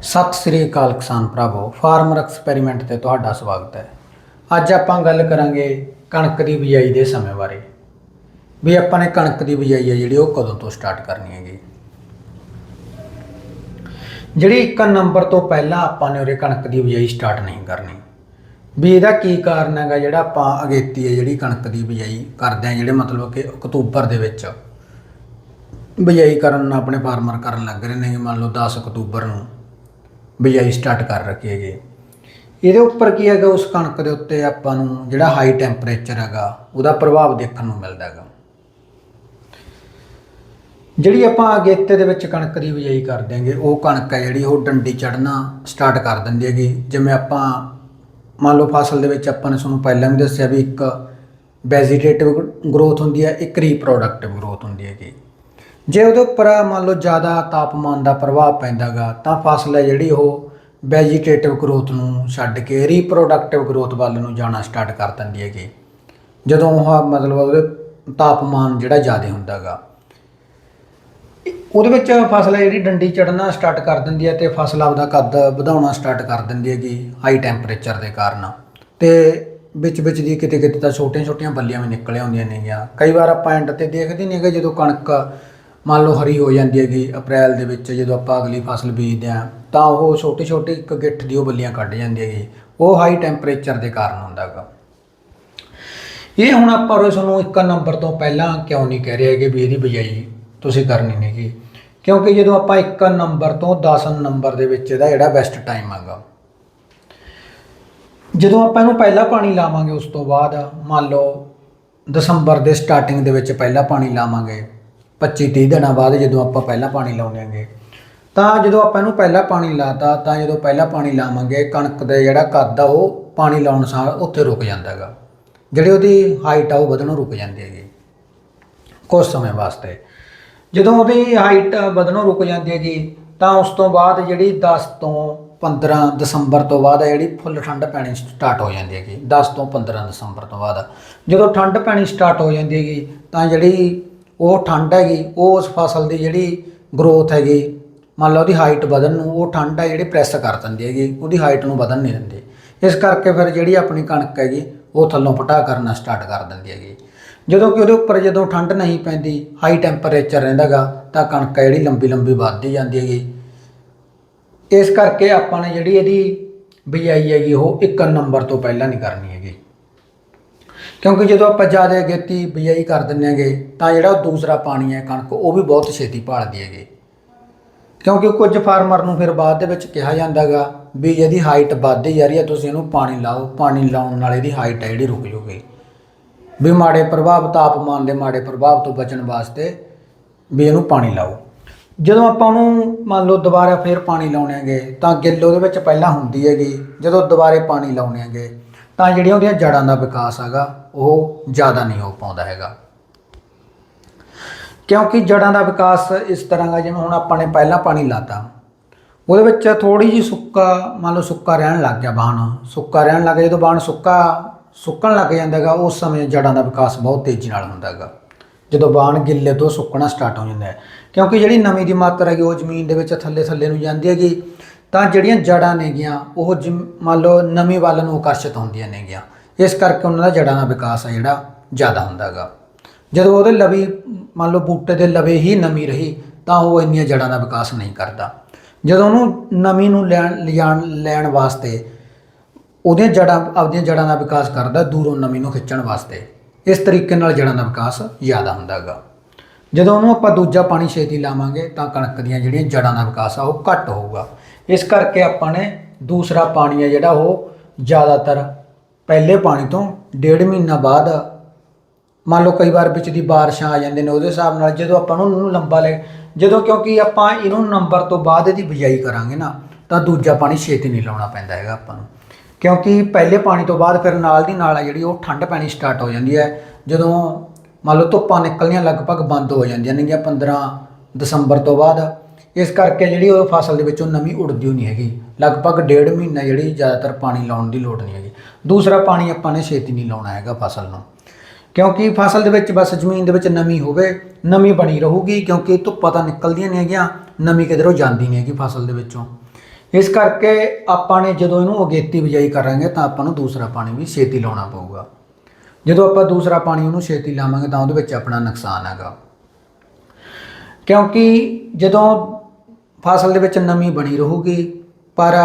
ਸਤਿ ਸ੍ਰੀ ਅਕਾਲ ਕਿਸਾਨ ਭਰਾਵੋ farmer experiment ਤੇ ਤੁਹਾਡਾ ਸਵਾਗਤ ਹੈ। ਅੱਜ ਆਪਾਂ ਗੱਲ ਕਰਾਂਗੇ ਕਣਕ ਦੀ ਬਿਜਾਈ ਦੇ ਸਮੇਂ ਬਾਰੇ। ਵੀ ਆਪਾਂ ਨੇ ਕਣਕ ਦੀ ਬਿਜਾਈ ਹੈ ਜਿਹੜੀ, ਉਹ ਕਦੋਂ ਤੋਂ ਸਟਾਰਟ ਕਰਨੀ ਹੈਗੀ? ਜਿਹੜੀ 1 ਨੰਬਰ ਤੋਂ ਪਹਿਲਾਂ ਆਪਾਂ ਨੇ ਉਰੇ ਕਣਕ ਦੀ ਬਿਜਾਈ ਸਟਾਰਟ ਨਹੀਂ ਕਰਨੀ। ਵੀ ਇਹਦਾ ਕੀ ਕਾਰਨ ਹੈਗਾ ਜਿਹੜਾ ਆਪਾਂ ਅਗੇਤੀ ਹੈ ਜਿਹੜੀ ਕਣਕ ਦੀ ਬਿਜਾਈ ਕਰਦੇ ਆ ਜਿਹੜੇ ਮਤਲਬ ਕਿ ਅਕਤੂਬਰ ਦੇ ਵਿੱਚ ਬਿਜਾਈ ਕਰਨ ਆਪਣੇ ਫਾਰਮਰ ਕਰਨ ਲੱਗ ਰਹੇ ਨੇ। ਮੰਨ ਲਓ 10 ਅਕਤੂਬਰ ਨੂੰ ਬਿਜਾਈ ਸਟਾਰਟ ਕਰ ਰੱਖੀ ਹੈਗੀ। ਇਹਦੇ ਉੱਪਰ ਕੀ ਹੈਗਾ, ਉਸ ਕਣਕ ਦੇ ਉੱਤੇ ਆਪਾਂ ਨੂੰ ਜਿਹੜਾ ਹਾਈ ਟੈਂਪਰੇਚਰ ਹੈਗਾ, ਉਹਦਾ ਪ੍ਰਭਾਵ ਦੇਖਣ ਨੂੰ ਮਿਲਦਾ ਹੈਗਾ। ਜਿਹੜੀ ਆਪਾਂ ਅਗੇਤੇ ਦੇ ਵਿੱਚ ਕਣਕ ਦੀ ਬਿਜਾਈ ਕਰ ਦਿਆਂਗੇ, ਉਹ ਕਣਕ ਹੈ ਜਿਹੜੀ, ਉਹ ਡੰਡੀ ਚੜਨਾ ਸਟਾਰਟ ਕਰ ਦਿੰਦੀ ਹੈਗੀ। ਜਿਵੇਂ ਆਪਾਂ ਮੰਨ ਲਓ ਫਸਲ ਦੇ ਵਿੱਚ ਆਪਾਂ ਨੇ ਤੁਹਾਨੂੰ ਪਹਿਲਾਂ ਵੀ ਦੱਸਿਆ ਵੀ ਇੱਕ ਵੈਜੀਟੇਟਿਵ ਗਰੋਥ ਹੁੰਦੀ ਹੈ, ਇੱਕ ਰੀਪਰੋਡਕਟਿਵ ਗਰੋਥ ਹੁੰਦੀ ਹੈਗੀ। ਜੇ ਉਹਦੇ ਉੱਪਰ ਮੰਨ ਲਓ ਜ਼ਿਆਦਾ ਤਾਪਮਾਨ ਦਾ ਪ੍ਰਭਾਵ ਪੈਂਦਾਗਾ, ਤਾਂ ਫਸਲ ਹੈ ਜਿਹੜੀ ਉਹ ਵੈਜੀਟੇਟਿਵ ਗਰੋਥ ਨੂੰ ਛੱਡ ਕੇ ਰੀਪਰੋਡਕਟਿਵ ਗਰੋਥ ਵੱਲ ਨੂੰ ਜਾਣਾ ਸਟਾਰਟ ਕਰ ਦਿੰਦੀ ਹੈਗੀ। ਜਦੋਂ ਉਹ ਮਤਲਬ ਉਹਦੇ ਤਾਪਮਾਨ ਜਿਹੜਾ ਜ਼ਿਆਦਾ ਹੁੰਦਾਗਾ। ਉਹਦੇ ਵਿੱਚ ਫਸਲ ਹੈ ਜਿਹੜੀ ਡੰਡੀ ਚੜਨਾ ਸਟਾਰਟ ਕਰ ਦਿੰਦੀ ਹੈ ਤੇ ਫਸਲ ਆਪਦਾ ਕੱਦ ਵਧਾਉਣਾ ਸਟਾਰਟ ਕਰ ਦਿੰਦੀ ਹੈਗੀ ਹਾਈ ਟੈਂਪਰੇਚਰ ਦੇ ਕਾਰਨ। ਤੇ ਵਿੱਚ ਵਿੱਚ ਦੀ ਕਿਤੇ ਕਿਤੇ ਤਾਂ ਛੋਟੀਆਂ ਛੋਟੀਆਂ ਬੱਲੀਆਂ ਵੀ ਨਿਕਲ ਆਉਂਦੀਆਂ ਨੇਗੀਆਂ। ਕਈ ਵਾਰ ਆਪਾਂ ਐਂਡ ਤੇ ਦੇਖਦੇ ਨੇਗੇ ਜਦੋਂ ਕਣਕ ਮੰਨ ਲਓ ਹਰੀ ਹੋ ਜਾਂਦੀ ਹੈਗੀ ਅਪ੍ਰੈਲ ਦੇ ਵਿੱਚ ਜਦੋਂ ਆਪਾਂ ਅਗਲੀ ਫਸਲ ਬੀਜਦੇ ਹਾਂ, ਤਾਂ ਉਹ ਛੋਟੀ ਛੋਟੀ ਇੱਕ ਗਿੱਠ ਦੀ ਉਹ ਬੱਲੀਆਂ ਕੱਢ ਜਾਂਦੀ ਹੈਗੀ। ਉਹ ਹਾਈ ਟੈਂਪਰੇਚਰ ਦੇ ਕਾਰਨ ਹੁੰਦਾ ਹੈਗਾ। ਇਹ ਹੁਣ ਆਪਾਂ ਉਹ ਤੁਹਾਨੂੰ ਇੱਕ ਨੰਬਰ ਤੋਂ ਪਹਿਲਾਂ ਕਿਉਂ ਨਹੀਂ ਕਹਿ ਰਹੇ ਹੈਗੇ ਵੀ ਇਹਦੀ ਬਜਾਈ ਤੁਸੀਂ ਕਰਨੀ ਨਹੀਂਗੀ ਕਿਉਂਕਿ ਜਦੋਂ ਆਪਾਂ ਇੱਕ ਨੰਬਰ ਤੋਂ 10 ਨੰਬਰ ਦੇ ਵਿੱਚ ਇਹਦਾ ਜਿਹੜਾ ਬੈਸਟ ਟਾਈਮ ਹੈਗਾ। ਜਦੋਂ ਆਪਾਂ ਇਹਨੂੰ ਪਹਿਲਾ ਪਾਣੀ ਲਾਵਾਂਗੇ ਉਸ ਤੋਂ ਬਾਅਦ ਮੰਨ ਲਓ ਦਸੰਬਰ ਦੇ ਸਟਾਰਟਿੰਗ ਦੇ ਵਿੱਚ ਪਹਿਲਾ ਪਾਣੀ ਲਾਵਾਂਗੇ 25 30 ਦਿਨਾਂ ਬਾਅਦ ਜਦੋਂ ਆਪਾਂ ਪਹਿਲਾਂ ਪਾਣੀ ਲਾਉਂਦੇਾਂਗੇ ਤਾਂ ਜਦੋਂ ਆਪਾਂ ਇਹਨੂੰ ਪਹਿਲਾਂ ਪਾਣੀ ਲਾਤਾ, ਤਾਂ ਜਦੋਂ ਪਹਿਲਾਂ ਪਾਣੀ ਲਾਵਾਂਗੇ, ਕਣਕ ਦੇ ਜਿਹੜਾ ਕੱਦ ਆ, ਉਹ ਪਾਣੀ ਲਾਉਣ ਸਾਰ ਉੱਥੇ ਰੁਕ ਜਾਂਦਾ ਹੈਗਾ। ਜਿਹੜੀ ਉਹਦੀ ਹਾਈਟ ਆ, ਉਹ ਵਧਣੋਂ ਰੁਕ ਜਾਂਦੀ ਹੈਗੀ। ਕੁਝ ਸਮੇਂ ਵਾਸਤੇ। ਜਦੋਂ ਉਹਦੀ ਹਾਈਟ ਵਧਣੋਂ ਰੁਕ ਜਾਂਦੀ ਹੈਗੀ, ਤਾਂ ਉਸ ਤੋਂ ਬਾਅਦ ਜਿਹੜੀ 10 ਤੋਂ 15 ਦਸੰਬਰ ਤੋਂ ਬਾਅਦ ਹੈ ਜਿਹੜੀ ਫੁੱਲ ਠੰਡ ਪੈਣੀ ਸਟਾਰਟ ਹੋ ਜਾਂਦੀ ਹੈਗੀ। 10 ਤੋਂ 15 ਦਸੰਬਰ ਤੋਂ ਬਾਅਦ। ਜਦੋਂ ਠੰਡ ਪੈਣੀ ਸਟਾਰਟ ਹੋ ਜਾਂਦੀ ਹੈਗੀ, ਤਾਂ ਜਿਹੜੀ ਉਹ ਠੰਡ ਹੈਗੀ, ਉਹ ਉਸ ਫਸਲ ਦੀ ਜਿਹੜੀ ਗਰੋਥ ਹੈਗੀ, ਮੰਨ ਲਓ ਉਹਦੀ ਹਾਈਟ ਵਧਣ ਨੂੰ, ਉਹ ਠੰਡ ਹੈ ਜਿਹੜੀ ਪ੍ਰੈਸ ਕਰ ਦਿੰਦੀ ਹੈਗੀ, ਉਹਦੀ ਹਾਈਟ ਨੂੰ ਵਧਣ ਨਹੀਂ ਦਿੰਦੀ। ਇਸ ਕਰਕੇ ਫਿਰ ਜਿਹੜੀ ਆਪਣੀ ਕਣਕ ਹੈਗੀ, ਉਹ ਥੱਲੋਂ ਪਟਾ ਕਰਨਾ ਸਟਾਰਟ ਕਰ ਦਿੰਦੀ ਹੈਗੀ। ਜਦੋਂ ਕਿ ਉਹਦੇ ਉੱਪਰ ਜਦੋਂ ਠੰਡ ਨਹੀਂ ਪੈਂਦੀ ਹਾਈ ਟੈਂਪਰੇਚਰ ਰਹਿੰਦਾਗਾ ਤਾਂ ਕਣਕ ਹੈ ਜਿਹੜੀ ਲੰਬੀ ਲੰਬੀ ਵੱਧਦੀ ਜਾਂਦੀ ਹੈਗੀ। ਇਸ ਕਰਕੇ ਆਪਾਂ ਨੇ ਜਿਹੜੀ ਇਹਦੀ ਬਿਜਾਈ ਹੈਗੀ, ਉਹ ਇੱਕ ਨੰਬਰ ਤੋਂ ਪਹਿਲਾਂ ਨਹੀਂ ਕਰਨੀ ਹੈਗੀ। ਕਿਉਂਕਿ ਜਦੋਂ ਆਪਾਂ ਜ਼ਿਆਦਾ ਅਗੇਤੀ ਬਿਜਾਈ ਕਰ ਦਿੰਦੇ ਹੈਗੇ, ਤਾਂ ਜਿਹੜਾ ਦੂਸਰਾ ਪਾਣੀ ਹੈ ਕਣਕ, ਉਹ ਵੀ ਬਹੁਤ ਛੇਤੀ ਭਾਲਦੀ ਹੈਗੀ। ਕਿਉਂਕਿ ਕੁਝ ਫਾਰਮਰ ਨੂੰ ਫਿਰ ਬਾਅਦ ਦੇ ਵਿੱਚ ਕਿਹਾ ਜਾਂਦਾਗਾ ਵੀ ਇਹਦੀ ਹਾਈਟ ਵੱਧਦੀ ਜਾ ਰਹੀ ਹੈ, ਤੁਸੀਂ ਇਹਨੂੰ ਪਾਣੀ ਲਾਓ, ਪਾਣੀ ਲਾਉਣ ਨਾਲ ਇਹਦੀ ਹਾਈਟ ਹੈ ਜਿਹੜੀ ਰੁਕ ਜੂਗੀ। ਵੀ ਮਾੜੇ ਪ੍ਰਭਾਵ, ਤਾਪਮਾਨ ਦੇ ਮਾੜੇ ਪ੍ਰਭਾਵ ਤੋਂ ਬਚਣ ਵਾਸਤੇ ਵੀ ਇਹਨੂੰ ਪਾਣੀ ਲਾਓ। ਜਦੋਂ ਆਪਾਂ ਉਹਨੂੰ ਮੰਨ ਲਓ ਦੁਬਾਰਾ ਫੇਰ ਪਾਣੀ ਲਾਉਣੇਗੇ ਤਾਂ ਗਿੱਲ ਉਹਦੇ ਵਿੱਚ ਪਹਿਲਾਂ ਹੁੰਦੀ ਹੈਗੀ, ਜਦੋਂ ਦੁਬਾਰੇ ਪਾਣੀ ਲਾਉਣੇਗੇ ਤਾਂ ਜਿਹੜੀਆਂ ਉਹਦੀਆਂ ਜੜਾਂ ਦਾ ਵਿਕਾਸ ਹੈਗਾ, ਉਹ ਜ਼ਿਆਦਾ ਨਹੀਂ ਹੋ ਪਾਉਂਦਾ ਹੈਗਾ। ਕਿਉਂਕਿ ਜੜਾਂ ਦਾ ਵਿਕਾਸ ਇਸ ਤਰ੍ਹਾਂ ਦਾ, ਜਿਵੇਂ ਹੁਣ ਆਪਾਂ ਨੇ ਪਹਿਲਾਂ ਪਾਣੀ ਲਾਤਾ, ਉਹਦੇ ਵਿੱਚ ਥੋੜੀ ਜੀ ਸੁੱਕਾ, ਮੰਨ ਲਓ ਸੁੱਕਾ ਰਹਿਣ ਲੱਗ ਗਿਆ ਬਾਣ ਸੁੱਕਾ ਰਹਿਣ ਲੱਗ ਗਿਆ, ਜਦੋਂ ਬਾਣ ਸੁੱਕਾ, ਸੁੱਕਣ ਲੱਗ ਜਾਂਦਾ ਹੈਗਾ, ਉਸ ਸਮੇਂ ਜੜਾਂ ਦਾ ਵਿਕਾਸ ਬਹੁਤ ਤੇਜ਼ੀ ਨਾਲ ਹੁੰਦਾ ਹੈਗਾ। ਜਦੋਂ ਬਾਣ ਗਿੱਲੇ ਤੋਂ ਸੁੱਕਣਾ ਸਟਾਰਟ ਹੋ ਜਾਂਦਾ ਹੈ। ਕਿਉਂਕਿ ਜਿਹੜੀ ਨਮੀ ਦੀ ਮਾਤਰਾ ਹੈਗੀ, ਉਹ ਜ਼ਮੀਨ ਦੇ ਵਿੱਚ ਥੱਲੇ ਥੱਲੇ ਨੂੰ ਜਾਂਦੀ ਹੈਗੀ ਤਾਂ ਜਿਹੜੀਆਂ ਜੜਾਂ ਨੇਗੀਆਂ, ਉਹ ਜਿਮ- ਮੰਨ ਲਓ ਨਮੀ ਵੱਲ ਨੂੰ ਆਕਰਸ਼ਿਤ ਹੁੰਦੀਆਂ ਨੇਗੀਆਂ। ਇਸ ਕਰਕੇ ਉਹਨਾਂ ਦਾ ਜੜਾਂ ਦਾ ਵਿਕਾਸ ਆ ਜਿਹੜਾ ਜ਼ਿਆਦਾ ਹੁੰਦਾ ਹੈਗਾ। ਜਦੋਂ ਉਹਦੇ ਲਵੀ, ਮੰਨ ਲਓ ਬੂਟੇ ਦੇ ਲਵੇ ਹੀ ਨਮੀ ਰਹੀ, ਤਾਂ ਉਹ ਇੰਨੀਆਂ ਜੜਾਂ ਦਾ ਵਿਕਾਸ ਨਹੀਂ ਕਰਦਾ। ਜਦੋਂ ਉਹਨੂੰ ਨਮੀ ਨੂੰ ਲੈਣ ਲਿਜਾਣ ਲੈਣ ਵਾਸਤੇ ਉਹਦੀਆਂ ਜੜਾਂ, ਆਪਦੀਆਂ ਜੜਾਂ ਦਾ ਵਿਕਾਸ ਕਰਦਾ, ਦੂਰੋਂ ਨਮੀ ਨੂੰ ਖਿੱਚਣ ਵਾਸਤੇ, ਇਸ ਤਰੀਕੇ ਨਾਲ ਜੜਾਂ ਦਾ ਵਿਕਾਸ ਜ਼ਿਆਦਾ ਹੁੰਦਾ ਗਾ ਜਦੋਂ ਉਹਨੂੰ ਆਪਾਂ ਦੂਜਾ ਪਾਣੀ ਛੇਤੀ ਲਾਵਾਂਗੇ, ਤਾਂ ਕਣਕ ਦੀਆਂ ਜਿਹੜੀਆਂ ਜੜਾਂ ਦਾ ਵਿਕਾਸ ਆ, ਉਹ ਘੱਟ ਹੋਊਗਾ। ਇਸ ਕਰਕੇ ਆਪਾਂ ਨੇ ਦੂਸਰਾ ਪਾਣੀ ਆ ਜਿਹੜਾ ਉਹ ਜ਼ਿਆਦਾਤਰ ਪਹਿਲੇ ਪਾਣੀ ਤੋਂ ਡੇਢ ਮਹੀਨਾ ਬਾਅਦ ਮੰਨ ਲਓ ਕਈ ਵਾਰ ਵਿੱਚ ਦੀ ਬਾਰਿਸ਼ਾਂ ਆ ਜਾਂਦੇ ਨੇ, ਉਹਦੇ ਹਿਸਾਬ ਨਾਲ ਜਦੋਂ ਆਪਾਂ ਨੂੰ ਲੰਬਾ ਲੈ ਜਦੋਂ ਕਿਉਂਕਿ ਆਪਾਂ ਇਹਨੂੰ ਨੰਬਰ ਤੋਂ ਬਾਅਦ ਇਹਦੀ ਬਿਜਾਈ ਕਰਾਂਗੇ ਨਾ, ਤਾਂ ਦੂਜਾ ਪਾਣੀ ਛੇਤੀ ਨਹੀਂ ਲਾਉਣਾ ਪੈਂਦਾ ਹੈਗਾ ਆਪਾਂ ਨੂੰ। ਕਿਉਂਕਿ ਪਹਿਲੇ ਪਾਣੀ ਤੋਂ ਬਾਅਦ ਫਿਰ ਨਾਲ ਦੀ ਨਾਲ ਆ ਜਿਹੜੀ ਉਹ ਠੰਡ ਪੈਣੀ ਸਟਾਰਟ ਹੋ ਜਾਂਦੀ ਹੈ। ਜਦੋਂ ਮੰਨ ਲਓ ਧੁੱਪਾਂ ਨਿਕਲਣੀਆਂ ਲਗਭਗ ਬੰਦ ਹੋ ਜਾਂਦੀਆਂ ਨੇਗੀਆਂ 15 ਦਸੰਬਰ ਤੋਂ ਬਾਅਦ ਇਸ ਕਰਕੇ ਜਿਹੜੀ ਉਹ ਫਸਲ ਦੇ ਵਿੱਚੋਂ ਨਮੀ ਉੱਡਦੀ ਹੋਈ ਨਹੀਂ ਹੈਗੀ। ਲਗਭਗ ਡੇਢ ਮਹੀਨਾ ਜਿਹੜੀ ਜ਼ਿਆਦਾਤਰ ਪਾਣੀ ਲਾਉਣ ਦੀ ਲੋੜ ਨਹੀਂ ਹੈਗੀ। ਦੂਸਰਾ ਪਾਣੀ ਆਪਾਂ ਨੇ ਛੇਤੀ ਨਹੀਂ ਲਾਉਣਾ ਹੈਗਾ ਫਸਲ ਨੂੰ। ਕਿਉਂਕਿ ਫਸਲ ਦੇ ਵਿੱਚ ਬਸ ਜ਼ਮੀਨ ਦੇ ਵਿੱਚ ਨਮੀ ਹੋਵੇ, ਨਮੀ ਬਣੀ ਰਹੂਗੀ, ਕਿਉਂਕਿ ਧੁੱਪਾਂ ਤਾਂ ਨਿਕਲਦੀਆਂ ਨਹੀਂ ਹੈਗੀਆਂ, ਨਮੀ ਕਿਧਰੋਂ ਜਾਂਦੀ ਨਹੀਂ ਹੈਗੀ ਫਸਲ ਦੇ ਵਿੱਚੋਂ। ਇਸ ਕਰਕੇ ਆਪਾਂ ਨੇ ਜਦੋਂ ਇਹਨੂੰ ਅਗੇਤੀ ਬਿਜਾਈ ਕਰਾਂਗੇ ਤਾਂ ਆਪਾਂ ਨੂੰ ਦੂਸਰਾ ਪਾਣੀ ਵੀ ਛੇਤੀ ਲਾਉਣਾ ਪਊਗਾ। ਜਦੋਂ ਆਪਾਂ ਦੂਸਰਾ ਪਾਣੀ ਉਹਨੂੰ ਛੇਤੀ ਲਾਵਾਂਗੇ ਤਾਂ ਉਹਦੇ ਵਿੱਚ ਆਪਣਾ ਨੁਕਸਾਨ ਹੈਗਾ। ਕਿਉਂਕਿ ਜਦੋਂ ਫਸਲ ਦੇ ਵਿੱਚ ਨਮੀ ਬਣੀ ਰਹੂਗੀ, ਪਰ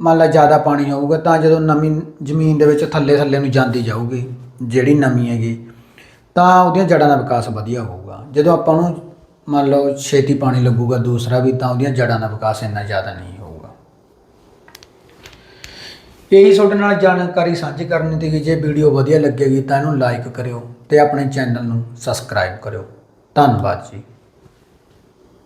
ਮੰਨ ਲਾ ਜ਼ਿਆਦਾ ਪਾਣੀ ਆਊਗਾ ਤਾਂ ਜਦੋਂ ਨਮੀ ਜ਼ਮੀਨ ਦੇ ਵਿੱਚ ਥੱਲੇ ਥੱਲੇ ਨੂੰ ਜਾਂਦੀ ਜਾਊਗੀ, ਜਿਹੜੀ ਨਮੀ ਹੈਗੀ, ਤਾਂ ਉਹਦੀਆਂ ਜੜ੍ਹਾਂ ਦਾ ਵਿਕਾਸ ਵਧੀਆ ਹੋਊਗਾ। ਜਦੋਂ ਆਪਾਂ ਨੂੰ ਮੰਨ ਲਓ ਛੇਤੀ ਪਾਣੀ ਲੱਗੂਗਾ ਦੂਸਰਾ ਵੀ, ਤਾਂ ਉਹਦੀਆਂ ਜੜ੍ਹਾਂ ਦਾ ਵਿਕਾਸ ਇੰਨਾ ਜ਼ਿਆਦਾ ਨਹੀਂ ਹੋਊਗਾ। ਇਹੀ ਤੁਹਾਡੇ ਨਾਲ ਜਾਣਕਾਰੀ ਸਾਂਝੀ ਕਰਨੀ ਸੀ ਕਿ ਜੇ ਵੀਡੀਓ ਵਧੀਆ ਲੱਗੇਗੀ ਤਾਂ ਇਹਨੂੰ ਲਾਈਕ ਕਰਿਓ ਤੇ ਆਪਣੇ ਚੈਨਲ ਨੂੰ ਸਬਸਕ੍ਰਾਈਬ ਕਰਿਓ। ਧੰਨਵਾਦ ਜੀ।